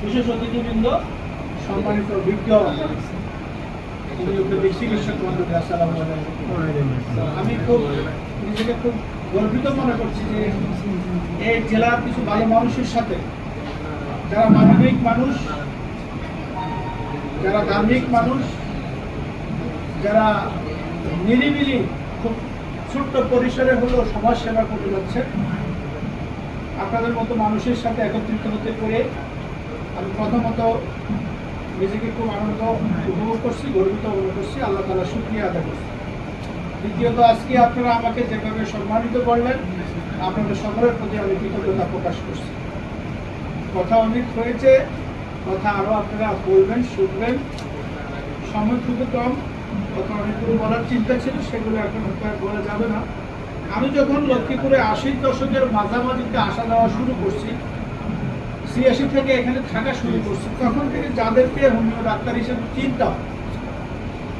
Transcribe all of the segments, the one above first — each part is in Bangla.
বিশেষ অতিথিবৃন্দ সম্মানিত বিজ্ঞ আমি খুব নিজেকে খুব গর্বিত মনে করছি যে এই জেলার কিছু ভালো মানুষের সাথে যারা মানবিক মানুষ, যারা ধার্মিক মানুষ যারা নিরিবিলি খুব ছোট্ট পরিসরে হলেও সমাজ সেবা করে যাচ্ছে আপনাদের মতো মানুষের সাথে একত্রিত হতে পেরে আমি প্রথমত নিজেকে খুব আনন্দ উপভোগ করছি, গর্বিত অনুভব করছি। আল্লাহ তালা শুক্রিয়া আদায় করছি। দ্বিতীয়ত, আজকে আপনারা আমাকে যেভাবে সম্মানিত করলেন, আপনাদের সকলের প্রতি আমি কৃতজ্ঞতা প্রকাশ করছি। কথা অনেক হয়েছে, কথা আরও আপনারা বলবেন, শুনবেন। সময় খুবই কম। কথা অনেকগুলো বলার চিন্তা ছিল, সেগুলো এখন হয়তো আর বলা যাবে না। আমি যখন লক্ষ্মীপুরে আশির দশকের মাঝামাঝিতে আসা যাওয়া শুরু করছি, ছিয়াশি থেকে এখানে থাকা শুরু করছি, তখন থেকে যাদেরকে হোমিও ডাক্তার হিসেবে চিনতাম,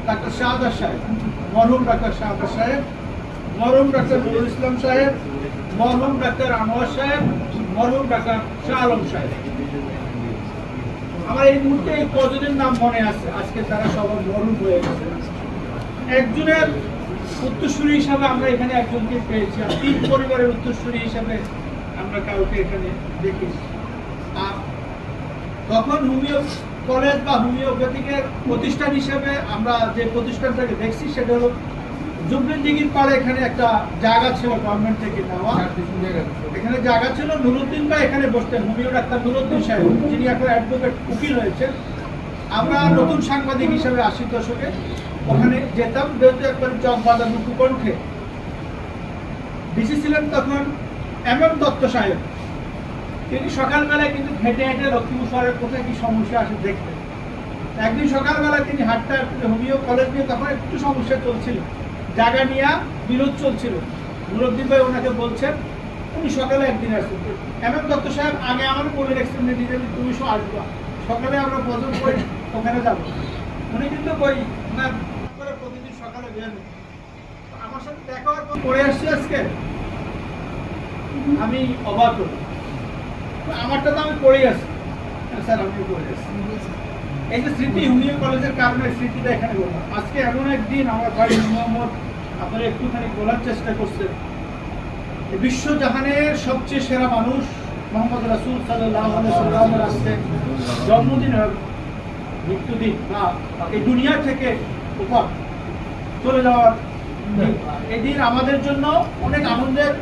ডাক্তার শাহাদার সাহেব, মরহুম ডাক্তার শাহাদার সাহেব, মরহুম ডাক্তার নুরুল ইসলাম সাহেব, মরহুম ডাক্তার আনোয়ার সাহেব, মরহুম ডাক্তার শাহ আলম সাহেব। আমার এই মুহূর্তে এই কজনের নাম মনে আছে। আজকে তারা সবাই মরহুম হয়ে গেছে। একজনের উত্তরসূরি হিসাবে আমরা এখানে একজনকে পেয়েছি আর তিন পরিবারের উত্তরসূরি হিসাবে আমরা কাউকে এখানে দেখেছি। আর তখন হোমিও কলেজ বা হোমিওপ্যাথিকের প্রতিষ্ঠান হিসেবে আমরা যে প্রতিষ্ঠানটাকে দেখছি, সেটা হলো জুবলিন দিঘির পাড়ে এখানে একটা জায়গা ছিল গভর্নমেন্ট থেকে নেওয়া। এখানে জায়গা ছিল, নুরুদ্দিন ভাই এখানে বসতেন হোমিও ডাক্তার নুরুদ্দিন সাহেব, যিনি এখন অ্যাডভোকেট উকিল হয়েছেন। আমরা নতুন সাংবাদিক হিসেবে আশি দশকে ওখানে যেতাম, যেহেতু একবার বাজার মুখকণ্ঠে ডিসি ছিলেন তখন এম এম দত্ত সাহেব। তিনি সকালবেলায় কিন্তু হেঁটে হেঁটে লক্ষ্মীপুর শহরের কোথায় কি সমস্যা আসে দেখতেন। একদিন সকালবেলা তিনি হাটটা, হোমিও কলেজ নিয়ে তখন একটু সমস্যা চলছিল। জায়গা নিয়ে বিরোধ চলছিল। নুরুদ্দিন ভাই ওনাকে বলছেন উনি সকালে একদিন আসছেন এম এম দত্ত সাহেব আগে আমার বলে রেখেছেন নিজে তুমি সব আসবা সকালে আমরা বজন করে ওখানে যাব। উনি কিন্তু বই ওনার প্রতিদিন সকালে বেরেন আমার সাথে দেখা হওয়ার পর পড়ে আসছি আজকে। আমি অবাক আমারটা তো আমি পড়েই হ্যাঁ, এই যে স্মৃতি হোমিও কলেজের কারণে স্মৃতিটা এখানে আজকে এমন একদিন আমার মোহাম্মদ আপনারা একটুখানি বলার চেষ্টা সবচেয়ে সেরা মানুষ মোহাম্মদ রাসুল সাল্লামের জন্মদিন মৃত্যুদিন, না, এই দুনিয়া থেকে উপর চলে যাওয়ার দিন। এই দিন আমাদের জন্য অনেক আনন্দের,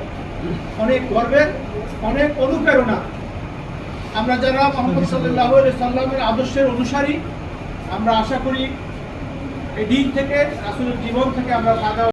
অনেক গর্বের, অনেক অনুপ্রেরণা আমরা যারা মোহাম্মদ সাল্লাহ সাল্লামের আদর্শের অনুসারী, আমরা আশা করি এই দিন থেকে আসলে জীবন থেকে আমরা লাগা